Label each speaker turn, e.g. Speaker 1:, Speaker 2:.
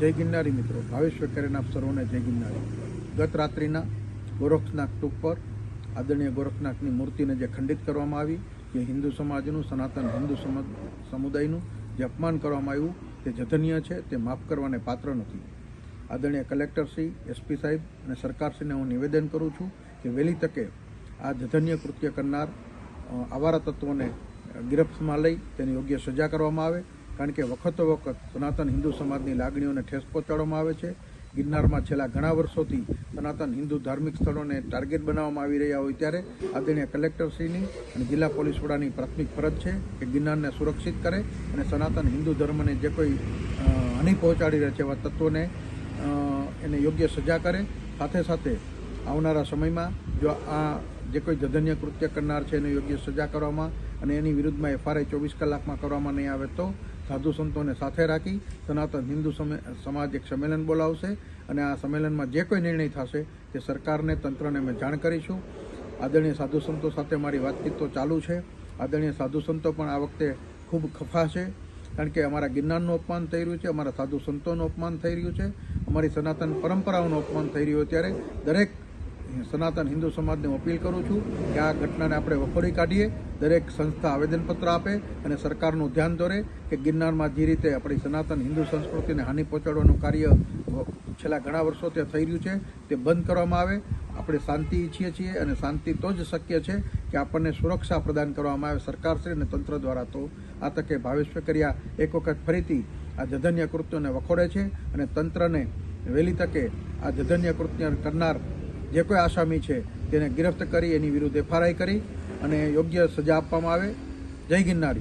Speaker 1: જય ગિરનારી મિત્રો. ભાવેશ વેકરેના આપ જય ગિરનારી. ગત રાત્રિના ગોરખનાથ ટૂંક પર આદરણીય ગોરખનાથની મૂર્તિને જે ખંડિત કરવામાં આવી, જે હિન્દુ સમાજનું, સનાતન હિન્દુ સમુદાયનું જે અપમાન કરવામાં આવ્યું, તે જધન્ય છે, તે માફ કરવાને પાત્ર નથી. આદરણીય કલેક્ટરશ્રી એસપી સાહેબ અને સરકારશ્રીને હું નિવેદન કરું છું કે વહેલી તકે આ જધન્ય કૃત્ય કરનાર આવારા તત્વોને ગિરફ્તમાં લઈ તેની યોગ્ય સજા કરવામાં આવે. કારણ કે વખતો વખત સનાતન હિન્દુ સમાજની લાગણીઓને ઠેસ પહોંચાડવામાં આવે છે. ગિરનારમાં છેલ્લા ઘણા વર્ષોથી સનાતન હિન્દુ ધાર્મિક સ્થળોને ટાર્ગેટ બનાવવામાં આવી રહ્યા હોય ત્યારે આદરણીય કલેક્ટરશ્રીની અને જિલ્લા પોલીસ વડાની પ્રાથમિક ફરજ છે કે ગિરનારને સુરક્ષિત કરે અને સનાતન હિન્દુ ધર્મને જે કોઈ હાનિ પહોંચાડી રહ્યા છે એવા તત્વોને એને યોગ્ય સજા કરે. સાથે સાથે આવનારા સમયમાં જો આ જે કોઈ જધન્ય કૃત્ય કરનાર છે એને યોગ્ય સજા કરવામાં અને એની વિરુદ્ધમાં એફઆરઆઈ ચોવીસ કલાકમાં કરવામાં નહીં આવે તો સાધુ સંતોને સાથે રાખી સનાતન હિન્દુ સમે- સમાજ એક સંમેલન બોલાવશે અને આ સંમેલનમાં જે કોઈ નિર્ણય થશે તે સરકારને, તંત્રને અમે જાણ કરીશું. આદરણીય સાધુ સંતો સાથે મારી વાતચીત તો ચાલુ છે. આદરણીય સાધુ સંતો પણ આ વખતે ખૂબ ખફા છે, કારણ કે અમારા ગિરનારનું અપમાન થઈ રહ્યું છે, અમારા સાધુ સંતોનું અપમાન થઈ રહ્યું છે, અમારી સનાતન પરંપરાઓનું અપમાન થઈ રહ્યું ત્યારે દરેક સનાતન હિન્દુ સમાજને હું અપીલ કરું છું કે આ ઘટનાને આપણે વખોડી કાઢીએ, દરેક સંસ્થા આવેદનપત્ર આપે અને સરકારનું ધ્યાન દોરે કે ગિરનારમાં જે રીતે આપણી સનાતન હિન્દુ સંસ્કૃતિને હાનિ પહોંચાડવાનું કાર્ય છેલ્લા ઘણા વર્ષોથી થઈ રહ્યું છે, તે બંધ કરવામાં આવે. આપણે શાંતિ ઈચ્છીએ છીએ અને શાંતિ તો જ શક્ય છે કે આપણને સુરક્ષા પ્રદાન કરવામાં આવે. સરકારશ્રી અને તંત્ર દ્વારા તો આ તકે ભાવેશ્વર કર્યા એક વખત ફરીથી આ જધન્ય કૃત્યોને વખોડે છે અને તંત્રને વહેલી તકે આ જધન્ય કૃત્ય કરનાર જે કોઈ આસામી છે, તેને ગિરફ્ત કરી, એની વિરુદ્ધ એફઆરઆઈ કરી અને યોગ્ય સજા આપવામાં આવે. જય ગિરનારી.